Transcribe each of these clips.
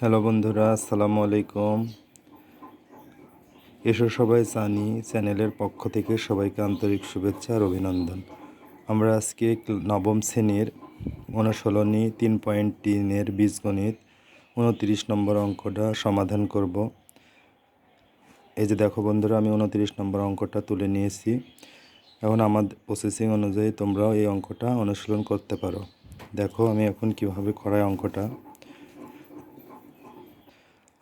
Hello বন্ধুরা, আসসালামু আলাইকুম। এসো সবাই জানি চ্যানেলের পক্ষ থেকে সবাইকে আন্তরিক শুভেচ্ছা আর অভিনন্দন। আমরা আজকে নবম শ্রেণির অনুশীলনী তিন পয়েন্ট তিনের বীজগণিত উনত্রিশ নম্বর অঙ্কটা সমাধান করব। এই যে দেখো বন্ধুরা, আমি উনত্রিশ নম্বর অঙ্কটা তুলে নিয়েছি। এখন আমার প্রসেসিং অনুযায়ী তোমরাও এই অঙ্কটা অনুশীলন করতে পারো। দেখো আমি এখন কীভাবে করাই অঙ্কটা।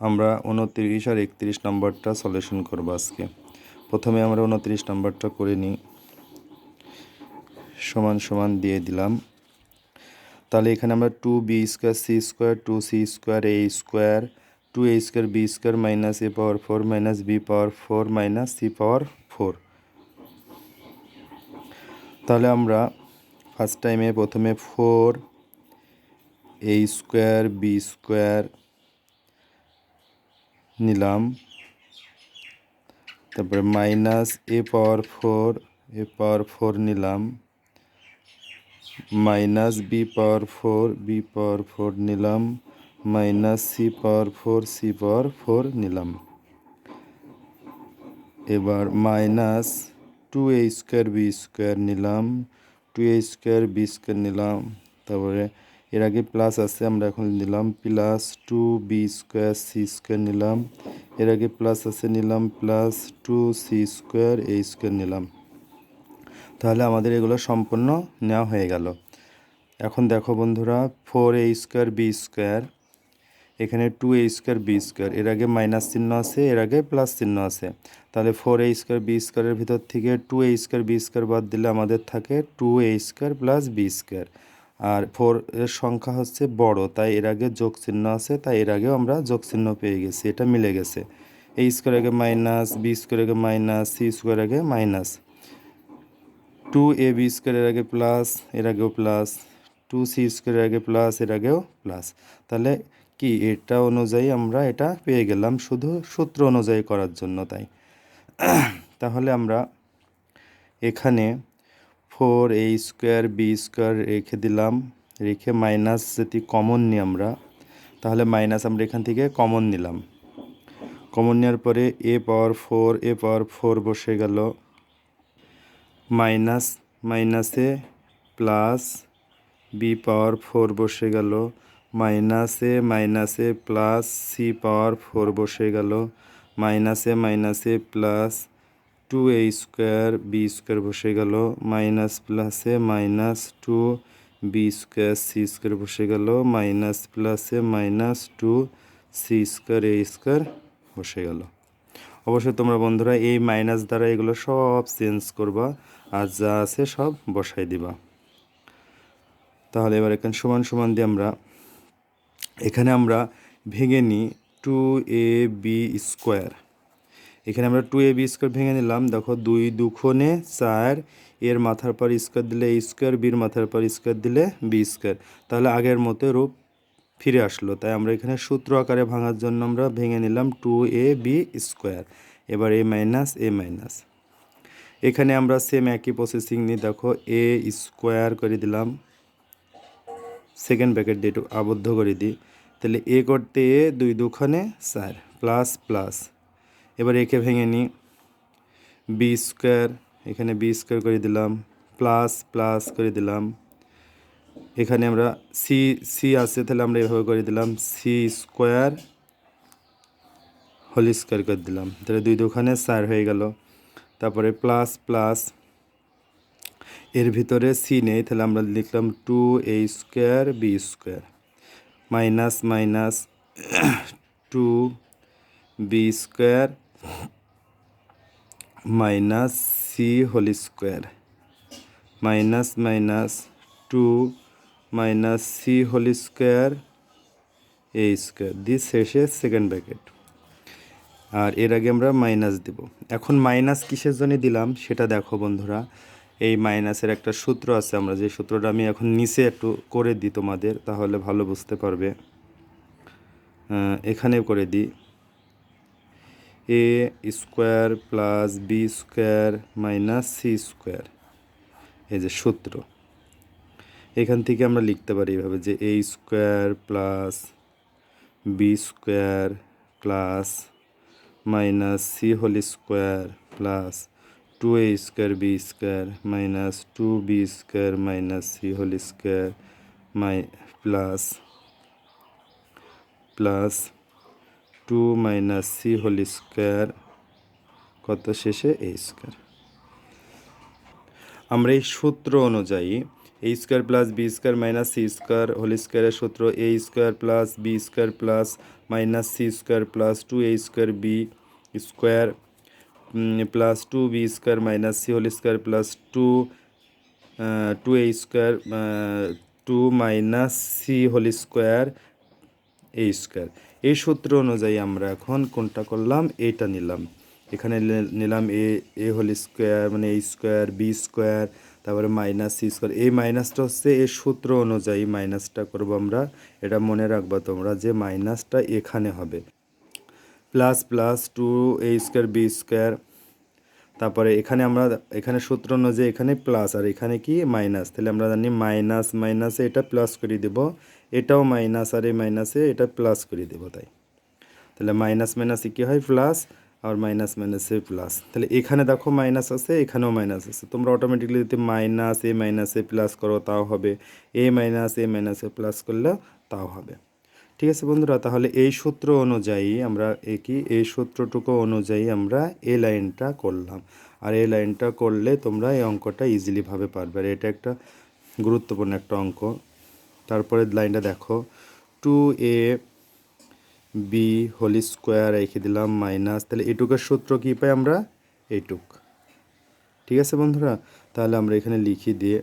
আমরা উনত্রিশ আর একত্রিশ নম্বরটা সলিউশন করব আজকে। প্রথমে আমরা উনত্রিশ নম্বরটা করে নিই সমান সমান দিয়ে দিলাম। তাহলে এখানে আমরা two B square C square two C square A square two A square B square minus A power four minus B power four minus C power four তাহলে আমরা ফার্স্ট টাইমে প্রথমে four A square B square নিলাম। তারপরে minus A power four A power four নিলাম। Minus B power four B power four নিলাম। Minus C power four C power four নিলাম। এবার minus two A square B square নিলাম। Two A square B square নিলাম। তারপরে এর আগে plus আছে, আমরা এখন নিলাম plus two B square C square নিলাম। এর আগে প্লাস আছে, নিলাম plus two C square A square নিলাম। তাহলে আমাদের এগুলো সম্পূর্ণ নেওয়া হয়ে গেল। এখন দেখো বন্ধুরা four A square B square এখানে two A square B square এর আগে মাইনাস চিহ্ন আছে, এর আগে প্লাস চিহ্ন আছে। তাহলে ফোর এ স্কোয়ার বি স্কোয়ারের ভিতর থেকে two A square B square বাদ দিলে আমাদের থাকে two A square plus B square R four এর সংখ্যা হচ্ছে বড়, তাই এর আগে যোগ চিহ্ন আছে, তাই এর আগেও আমরা যোগ চিহ্ন পেয়ে গেছি, এটা মিলে গেছে। এ স্কোয়ার আগে মাইনাস বি স্কোয়ার আগে মাইনাস সি স্কোয়ার আগে মাইনাস টু এ বি স্কোয়ারের আগে প্লাস এর আগেও প্লাস টু সি স্কোয়ারের আগে প্লাস এর আগেও প্লাস তাহলে কি, এটা অনুযায়ী আমরা এটা পেয়ে গেলাম শুধু সূত্র অনুযায়ী করার জন্য তাই। তাহলে আমরা এখানে four A square B square রেখে দিলাম। রেখে মাইনাস যদি কমন নিই আমরা, তাহলে মাইনাস আমরা এখান থেকে কমন নিলাম। কমন নেওয়ার পরে এ পাওয়ার ফোর, এ পাওয়ার ফোর বসে গেল। মাইনাস, মাইনাসে প্লাস বি পাওয়ার ফোর বসে গেল। মাইনাসে মাইনাসে প্লাস সি পাওয়ার ফোর বসে গেল। মাইনাসে মাইনাসে plus two A square B square বসে গেল মাইনাস প্লাসে minus two B square C square বসে গেল মাইনাস প্লাসে minus two C square A square বসে গেল। অবশ্যই তোমরা বন্ধুরা এই মাইনাস দ্বারা এগুলো সব চেঞ্জ করবা, আর যা আছে সব বসাই দিবা। তাহলে এবার এখানে সমান সমান দিয়ে আমরা, এখানে আমরা ভেঙে নিই টু এ বি স্কোয়ার এখানে আমরা টু এ বি স্কোয়ার ভেঙে নিলাম। দেখো, দুই দুখনে চার, এর মাথার পর স্কোয়ার দিলে এ স্কোয়ার বির মাথার পর স্কোয়ার দিলে বি স্কোয়ার তাহলে আগের মতো রূপ ফিরে আসলো। তাই আমরা এখানে সূত্র আকারে ভাঙার জন্য আমরা ভেঙে নিলাম টু এ বি স্কোয়ার এবার এ মাইনাস এ মাইনাস এখানে আমরা সেম একই প্রসেসিং নিয়ে দেখো এ স্কোয়ার করে দিলাম। সেকেন্ড ব্র্যাকেট দিয়ে একটু আবদ্ধ করে দিই। তাহলে এ করতে এ দুই দুখানে চার প্লাস প্লাস এবার একে ভেঙে নিই। বি স্কোয়ার এখানে বি স্কোয়ার করে দিলাম। প্লাস প্লাস করে দিলাম। এখানে আমরা সি সি আছে, তাহলে আমরা এভাবে করে দিলাম। সি স্কোয়ার হোল স্কোয়ার করে দিলাম। তাহলে দুই দোকানে চার হয়ে গেল। তারপরে প্লাস প্লাস এর ভিতরে সি নেই, তাহলে আমরা লিখলাম two A square B square minus minus two B square minus C whole square. Minus minus two minus C whole square A square. দি শেষে সেকেন্ড ব্র্যাকেট। আর এর আগে আমরা মাইনাস দেব। এখন মাইনাস কিসের জন্য দিলাম সেটা দেখো বন্ধুরা। এই মাইনাসের একটা সূত্র আছে আমরা, যে সূত্রটা আমি এখন নিচে একটু করে দিই তোমাদের, তাহলে ভালো বুঝতে পারবে। এখানে করে দিই। A square plus B square minus C square এই যে সূত্র। এখান থেকে আমরা লিখতে পারি এভাবে যে A square plus B square plus minus C whole square plus two A square B square minus two B square minus C whole square my plus plus two minus C whole square কত শেষে এ square? আমরা এই সূত্র অনুযায়ী A square plus B square minus C square whole স্কোয়ারের সূত্র A square plus B square plus minus C square plus two A square B square plus two B square minus C whole square plus two two A square two minus C whole square A square এই সূত্র অনুযায়ী আমরা এখন কোনটা করলাম? এইটা নিলাম। এখানে নিলাম এ এ হোল স্কোয়ার মানে এ স্কোয়ার বি স্কোয়ার তারপরে মাইনাস সি স্কোয়ার এই মাইনাসটা হচ্ছে এই সূত্র অনুযায়ী মাইনাসটা করব আমরা। এটা মনে রাখবা তোমরা যে মাইনাসটা এখানে হবে। Plus plus two A square B square তারপরে এখানে আমরা, এখানে সূত্র অনুযায়ী এখানে প্লাস আর এখানে কি মাইনাস তাহলে আমরা জানি মাইনাস মাইনাসে এটা প্লাস করে দেব। এটাও মাইনাস আর এই মাইনাসে এটা প্লাস করে দেব তাই। তাহলে মাইনাস মাইনাসে কী হয়? প্লাস আর মাইনাস মাইনাসে প্লাস তাহলে এখানে দেখো মাইনাস আছে, এখানেও মাইনাস আছে। তোমরা অটোমেটিকলি যদি মাইনাস এ মাইনাসে প্লাস করো, তাও হবে। এ মাইনাস এ মাইনাসে প্লাস করলে তাও হবে। ঠিক আছে বন্ধুরা, তাহলে এই সূত্র অনুযায়ী আমরা এ কি? এই সূত্রটুকু অনুযায়ী আমরা এই লাইনটা করলাম। আর এই লাইনটা করলে তোমরা এই অঙ্কটা ইজিলিভাবে পারবে। আর এটা একটা গুরুত্বপূর্ণ একটা অঙ্ক। তারপরে লাইনটা দেখো। Two A B whole square রেখে দিলাম মাইনাস তাহলে এটুকের সূত্র কী পাই আমরা? এইটুক। ঠিক আছে বন্ধুরা? তাহলে আমরা এখানে লিখি দিয়ে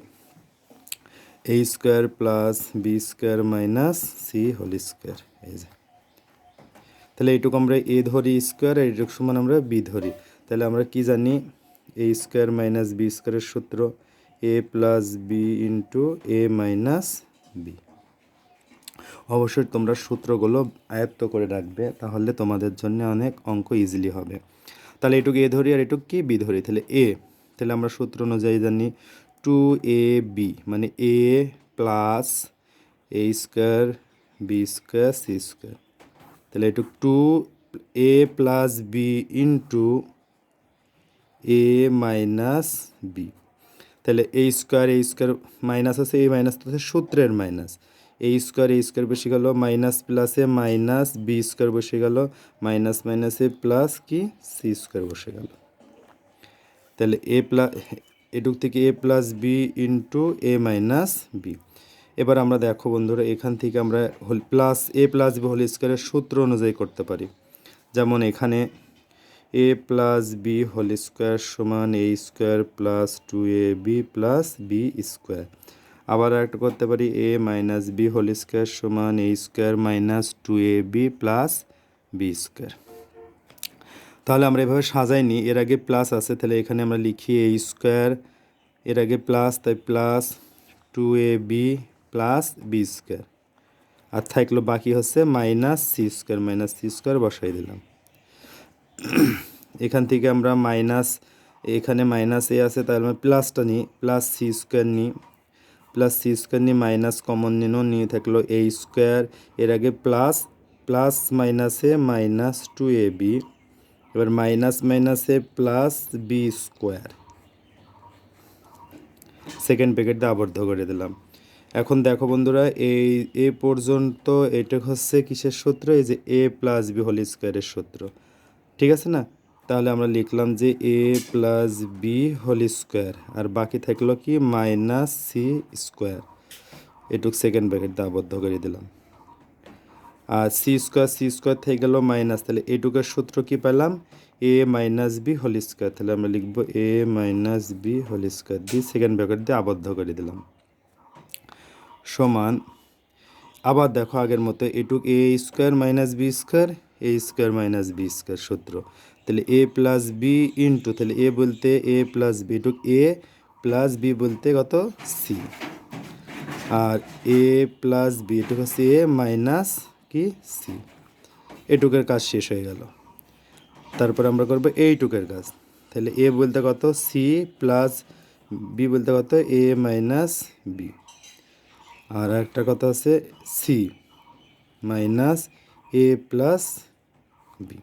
A square plus B square minus C whole square এই যে। তাহলে এইটুকু আমরা এ ধরি স্কোয়ার আর এইটুকু সমান আমরা বি ধরি। তাহলে আমরা কি জানি? এ স্কোয়ার মাইনাস বি স্কোয়ারের সূত্র A plus B into A minus B অবশ্যই তোমরা সূত্রগুলো আয়ত্ত করে রাখবে, তাহলে তোমাদের জন্য অনেক অঙ্ক ইজিলি হবে। তাহলে এটুকু এ ধরি আর এটুকু কি বি ধরি? তাহলে এ তাহলে আমরা সূত্র অনুযায়ী জানি টু এ বি মানে A plus A square B square C square তাহলে এটুকু two A plus B into A minus B তাহলে এই স্কোয়ার এই স্কোয়ার মাইনাস আছে এই মাইনাস তো সূত্রের মাইনাস এই স্কোয়ার এই স্কোয়ার বসে গেল মাইনাস প্লাসে মাইনাস বি স্কোয়ার বসে গেল মাইনাস মাইনাসে প্লাস কি? সি স্কোয়ার বসে গেল। তাহলে এ প্লাস এটুক থেকে A plus B into A minus B. এবার আমরা দেখো বন্ধুরা, এখান থেকে আমরা whole, plus, A plus B whole স্কোয়ারের সূত্র অনুযায়ী করতে পারি। যেমন এখানে A plus B whole square সমান A square plus two A B plus B square. আবার একটা করতে পারি, A minus B whole square সমান A square minus two A B plus B square. তাহলে আমরা এভাবে সাজাইনি। এর আগে প্লাস আছে, তাহলে এখানে আমরা লিখি এ স্কোয়ার এর আগে প্লাস তাই plus two A B plus B square আর থাকল বাকি হচ্ছে minus C square minus C square বসাই দিলাম। এখান থেকে আমরা মাইনাস এখানে মাইনাস এ আছে, তাহলে আমরা প্লাসটা নিই প্লাস সি স্কোয়ার নিই। প্লাস সি স্কোয়ার নিয়ে মাইনাস কমন নিনও নিয়ে থাকল এ স্কোয়ার এর আগে প্লাস প্লাস মাইনাসে মাইনাস টু এ বি এবার মাইনাস মাইনাসে প্লাস বি স্কোয়ার। সেকেন্ড প্যাকেটটা আবদ্ধ করে দিলাম। এখন দেখো বন্ধুরা, এই, এ পর্যন্ত এটা হচ্ছে কিসের সূত্র? এই যে এ প্লাস বি হোল স্কোয়ারের সূত্র। ঠিক আছে না? তাহলে আমরা লিখলাম যে A plus B whole square আর বাকি থাকল কি? Minus C square. এটুক সেকেন্ড ব্র্যাকেট আবদ্ধ করে দিলাম। আর সি স্কোয়ার সি স্কোয়ার থেকে গেল মাইনাস তাহলে এটুকের সূত্র কি পেলাম? A minus B whole square তাহলে আমরা লিখব A minus B whole square দিয়ে সেকেন্ড ব্র্যাকেট দিয়ে আবদ্ধ করে দিলাম। সমান, আবার দেখো আগের মতো এটুক A square minus B square A square minus B square সূত্র। তাহলে এ প্লাস বি ইন্টু তাহলে এ বলতে এ প্লাস বি এটুক এ প্লাস বি বলতে কত? সি আর এ প্লাস বি এটুক হচ্ছে এ মাইনাস কি? সি। এটুকের কাজ শেষ হয়ে গেল। তারপর আমরা করব এইটুকের কাজ। তাহলে এ বলতে কত? সি প্লাস বি বলতে কত? এ মাইনাস বি। আর একটা কথা আছে, C minus A plus B.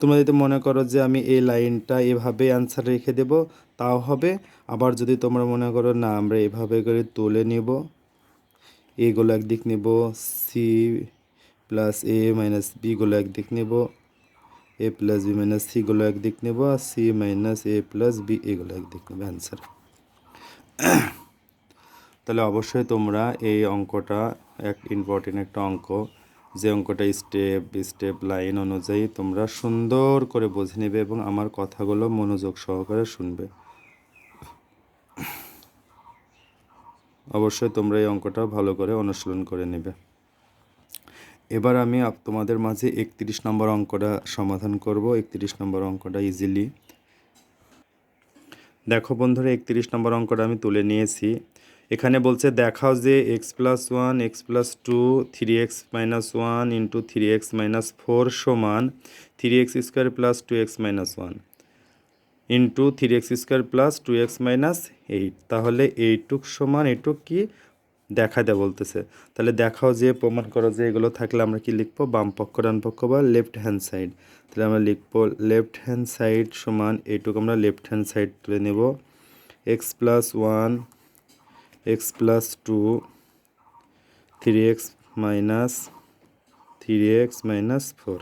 তোমরা যদি মনে করো যে আমি এই লাইনটা এভাবে অ্যান্সার রেখে দেব, তাও হবে। আবার যদি তোমরা মনে করো, না, আমরা এভাবে করে তুলে নেব। এগুলো একদিক নেব, সি প্লাস এ মাইনাস বিগুলো একদিক নেব। এ প্লাস বি মাইনাস সিগুলো একদিক নেব আর C minus A plus B এগুলো একদিক নেব অ্যান্সার তাহলে অবশ্যই তোমরা এই অঙ্কটা, এক ইম্পর্টেন্ট একটা অঙ্ক, যে অঙ্কটা স্টেপ স্টেপ লাইন অনুযায়ী তোমরা সুন্দর করে বুঝে নেবে এবং আমার কথাগুলো মনোযোগ সহকারে শুনবে। অবশ্যই তোমরা এই অঙ্কটা ভালো করে অনুশীলন করে নেবে। এবার আমি তোমাদের মাঝে একত্রিশ নম্বর অঙ্কটা সমাধান করব। একত্রিশ নম্বর অঙ্কটা ইজিলি দেখো বন্ধুরা, একত্রিশ নম্বর অঙ্কটা আমি তুলে নিয়েছি। এখানে বলছে, দেখাও যে X plus one X plus two three X minus one into three X minus four সমান three X square plus two X minus one into three X square plus two X minus eight তাহলে এইটুক সমান এইটুক কি? দেখা দেয় বলতেছে। তাহলে দেখাও যে, প্রমাণ করো যে এগুলো থাকলে আমরা কি লিখব? বাম পক্ষ, ডান পক্ষ বা লেফট হ্যান্ড সাইড তাহলে আমরা লিখব লেফট হ্যান্ড সাইড সমান এইটুকু আমরা লেফট হ্যান্ড সাইড তুলে নেব। X plus one X plus two three X minus three X minus four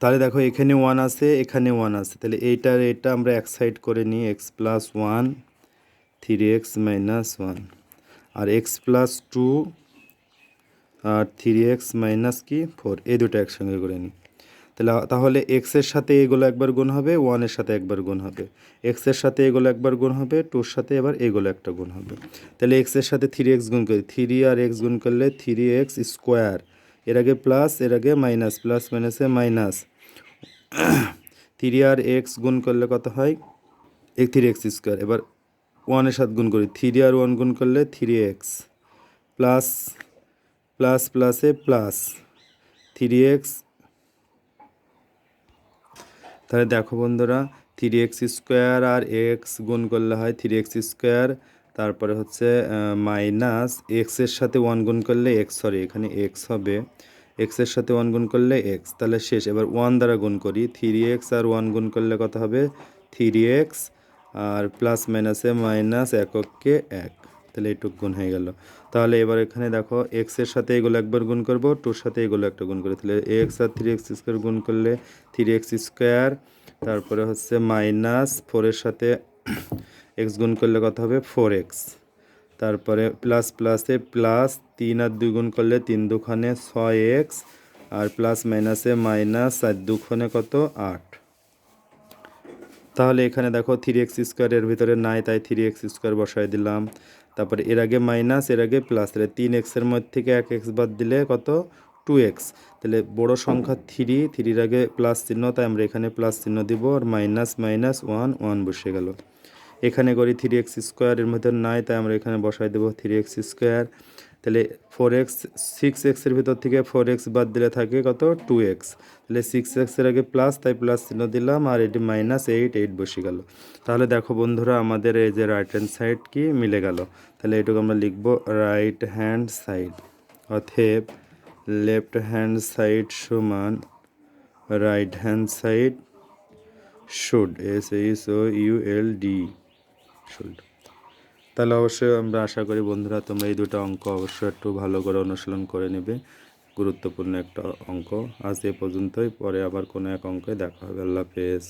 তাহলে দেখো এখানে ওয়ান আছে, এখানে ওয়ান আছে। তাহলে এইটার এটা আমরা এক সাইড করে নিই X plus one three X minus one আর এক্স প্লাস টু আর থ্রি এক্স মাইনাস কি? ফোর এই দুটো একসঙ্গে করে নিই। তাহলে তাহলে এক্সের সাথে এগুলো একবার গুণ হবে ওয়ানের সাথে একবার গুণ হবে। এক্সের সাথে এগুলো একবার গুণ হবে টুর সাথে এবার এগুলো একটা গুণ হবে। তাহলে এক্সের সাথে থ্রি এক্স গুণ করি। থ্রি আর এক্স গুণ করলে থ্রি এক্স স্কোয়ার এর আগে প্লাস এর আগে মাইনাস প্লাস মাইনাসে মাইনাস থ্রি আর এক্স গুণ করলে কত হয়? এক থ্রি এক্স স্কোয়ার এবার ওয়ানের সাথে গুণ করি। থ্রি আর ওয়ান গুণ করলে থ্রি এক্স প্লাস প্লাস প্লাসে প্লাস থ্রি এক্স তাহলে দেখো বন্ধুরা থ্রি এক্স স্কোয়ার আর এক্স গুণ করলে হয় থ্রি এক্স স্কোয়ার তারপরে হচ্ছে মাইনাস এক্সের সাথে ওয়ান গুণ করলে এক্স সরি এখানে এক্স হবে। এক্সের সাথে ওয়ান গুণ করলে এক্স তাহলে শেষ। এবার ওয়ান দ্বারা গুণ করি থ্রি এক্স আর ওয়ান গুণ করলে কত হবে? থ্রি এক্স আর প্লাস মাইনাসে মাইনাস এককে এক। তাহলে এইটুক গুণ হয়ে গেল। তাহলে এবার এখানে দেখো এক্সের সাথে এগুলো একবার গুণ করব টুর সাথে এগুলো একটা গুণ করে। তাহলে এক্স আর থ্রি এক্স স্কোয়ার গুণ করলে থ্রি এক্স স্কোয়ার তারপরে হচ্ছে মাইনাস ফোরের সাথে এক্স গুণ করলে কত হবে? ফোর এক্স তারপরে প্লাস প্লাসে প্লাস তিন আর দুই গুণ করলে তিন দুখানে ছয় এক্স আর প্লাস মাইনাসে মাইনাস আর দুখানে কত? আট। তাহলে এখানে দেখো থ্রি এক্স স্কোয়ারের ভিতরে নাই, তাই থ্রি এক্স স্কোয়ার বসাই দিলাম। তারপরে এর আগে মাইনাস এর আগে প্লাস তাহলে তিন এক্সের মধ্যে থেকে এক এক্স বাদ দিলে কত? টু এক্স তাহলে বড় সংখ্যা থ্রি থ্রির আগে প্লাস চিহ্ন, তাই আমরা এখানে প্লাস চিহ্ন দিব, আর মাইনাস মাইনাস ওয়ান ওয়ান বসে গেল। এখানে করি থ্রি এক্স স্কোয়ারের মধ্যে নাই, তাই আমরা এখানে বসাই দেবো থ্রি এক্স স্কোয়ার তাহলে ফোর এক্স সিক্স এক্সের ভিতর থেকে ফোর এক্স বাদ দিলে থাকে কত? টু এক্স তাহলে সিক্স এক্সের আগে প্লাস তাই প্লাস চিহ্ন দিলাম আর এটি মাইনাস এইট এইট বসে গেল। তাহলে দেখো বন্ধুরা, আমাদের এই যে রাইট হ্যান্ড সাইড কি মিলে গেল। তাহলে এটুকু আমরা লিখব রাইট হ্যান্ড সাইড অথেব লেফট হ্যান্ড সাইড সমান right hand side should S H O U L D should তাহলে অবশ্যই আমরা আশা করি বন্ধুরা তোমরা এই দুটো অঙ্ক অবশ্যই একটু ভালো করে অনুশীলন করে নেবে। গুরুত্বপূর্ণ একটা অঙ্ক। আজ এ পর্যন্তই। পরে আবার কোনো এক অঙ্কে দেখা হবে। আল্লাহ হাফেজ।